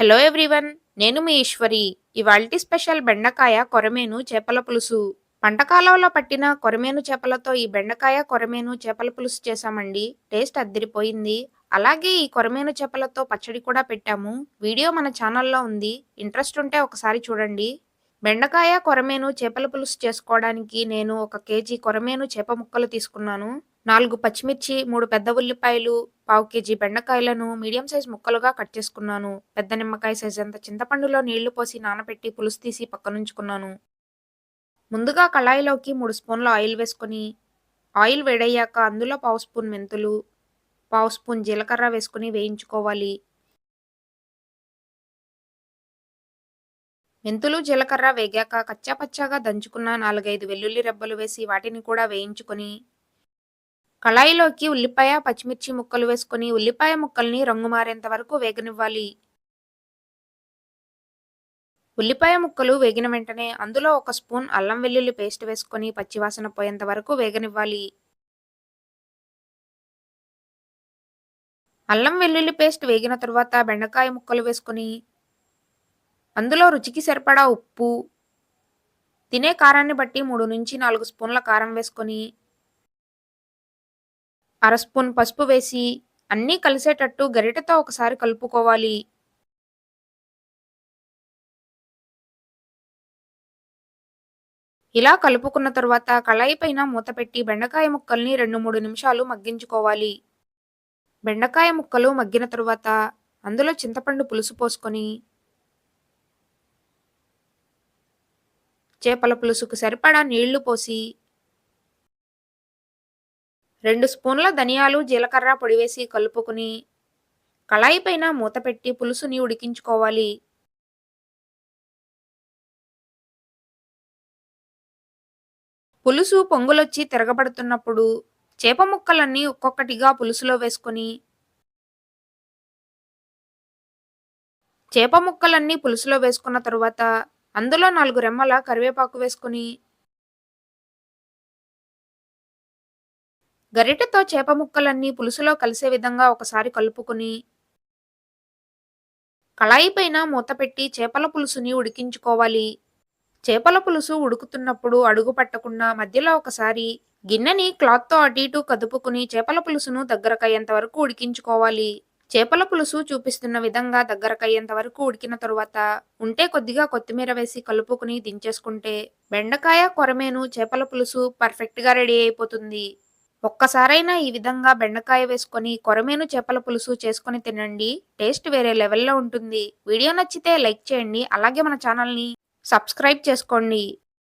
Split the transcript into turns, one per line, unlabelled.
Hello everyone నేను మీ ఈశ్వరి. ఇవాల్టి special బెండకాయ కొరమేను చేపల పులుసు. పంటకాలంలో పట్టిన కొరమేను చేపలతో ఈ బెండకాయ కొరమేను చేపల పులుసు చేశామండి. టేస్ట్ అద్దరిపోయింది. అలాగే ఈ కొరమేను చేపలతో పచ్చడి కూడా పెట్టాము. వీడియో మన ఛానల్లో ఉంది. ఇంట్రెస్ట్ ఉంటే ఒకసారి చూడండి. బెండకాయ కొరమేను చేపల పులుసు చేసుకోవడానికి నేను ఒక కేజీ కొరమేను చేప ముక్కలు తీసుకున్నాను. నాలుగు పచ్చిమిర్చి మూడు పెద్ద ఉల్లిపాయలు పావు కేజీ బెండకాయలను మీడియం సైజ్ ముక్కలుగా కట్ చేసుకున్నాను. పెద్ద నిమ్మకాయ సైజ్ అంత చింతపండులో నీళ్ళు పోసి నానబెట్టి పులుసు తీసి పక్కనుంచుకున్నాను. ముందుగా కళాయిలోకి మూడు స్పూన్ల ఆయిల్ వేసుకొని ఆయిల్ వేడయ్యాక అందులో పావు స్పూన్ మెంతులు పావు స్పూన్ జీలకర్ర వేసుకుని వేయించుకోవాలి. మెంతులు జీలకర్ర వేగాక కచ్చాపచ్చాగా దంచుకున్న నాలుగైదు వెల్లుల్లి రెబ్బలు వేసి వాటిని కూడా వేయించుకొని కళాయిలోకి ఉల్లిపాయ పచ్చిమిర్చి ముక్కలు వేసుకొని ఉల్లిపాయ ముక్కల్ని రంగు మారేంత వరకు వేగనివ్వాలి. ఉల్లిపాయ ముక్కలు వేగిన వెంటనే అందులో ఒక స్పూన్ అల్లం వెల్లుల్లి పేస్ట్ వేసుకొని పచ్చివాసన పోయేంత వరకు వేగనివ్వాలి. అల్లం వెల్లుల్లి పేస్ట్ వేగిన తర్వాత బెండకాయ ముక్కలు వేసుకొని అందులో రుచికి సరిపడా ఉప్పు తినే కారాన్ని బట్టి మూడు నుంచి నాలుగు స్పూన్ల కారం వేసుకొని అర స్పూన్ పసుపు వేసి అన్నీ కలిసేటట్టు గరిటెతో ఒకసారి కలుపుకోవాలి. ఇలా కలుపుకున్న తరువాత కళాయి పైన మూత పెట్టి బెండకాయ ముక్కల్ని రెండు మూడు నిమిషాలు మగ్గించుకోవాలి. బెండకాయ ముక్కలు మగ్గిన తరువాత అందులో చింతపండు పులుసు పోసుకొని చేపల పులుసుకు సరిపడా నీళ్ళు పోసి రెండు స్పూన్ల ధనియాలు జీలకర్ర పొడి వేసి కలుపుకుని కళాయి పైన మూత పెట్టి పులుసుని ఉడికించుకోవాలి. పులుసు పొంగులొచ్చి తిరగబడుతున్నప్పుడు చేప ముక్కలన్నీ ఒక్కొక్కటిగా పులుసులో వేసుకొని చేప ముక్కలన్నీ పులుసులో వేసుకున్న తరువాత అందులో నాలుగు రెమ్మల కరివేపాకు వేసుకుని గరిటెతో చేప ముక్కలన్నీ పులుసులో కలిసే విధంగా ఒకసారి కలుపుకుని కళాయి పైన మూత పెట్టి చేపల పులుసుని ఉడికించుకోవాలి. చేపల పులుసు ఉడుకుతున్నప్పుడు అడుగు పట్టకుండా మధ్యలో ఒకసారి గిన్నెని క్లాత్తో అటు ఇటు కదుపుకుని చేపల పులుసును దగ్గరకయ్యేంత వరకు ఉడికించుకోవాలి. చేపల పులుసు చూపిస్తున్న విధంగా దగ్గరకయ్యేంత వరకు ఉడికిన తరువాత ఉంటే కొద్దిగా కొత్తిమీర వేసి కలుపుకుని దించేసుకుంటే బెండకాయ కొరమేను చేపల పులుసు పర్ఫెక్ట్గా రెడీ అయిపోతుంది. ఒక్కసారైనా ఈ విధంగా బెండకాయ వేసుకొని కొరమేను చేపల పులుసు చేసుకొని తినండి. టేస్ట్ వేరే లెవెల్లో ఉంటుంది. వీడియో నచ్చితే లైక్ చేయండి. అలాగే మన ఛానల్ని సబ్స్క్రైబ్ చేసుకోండి.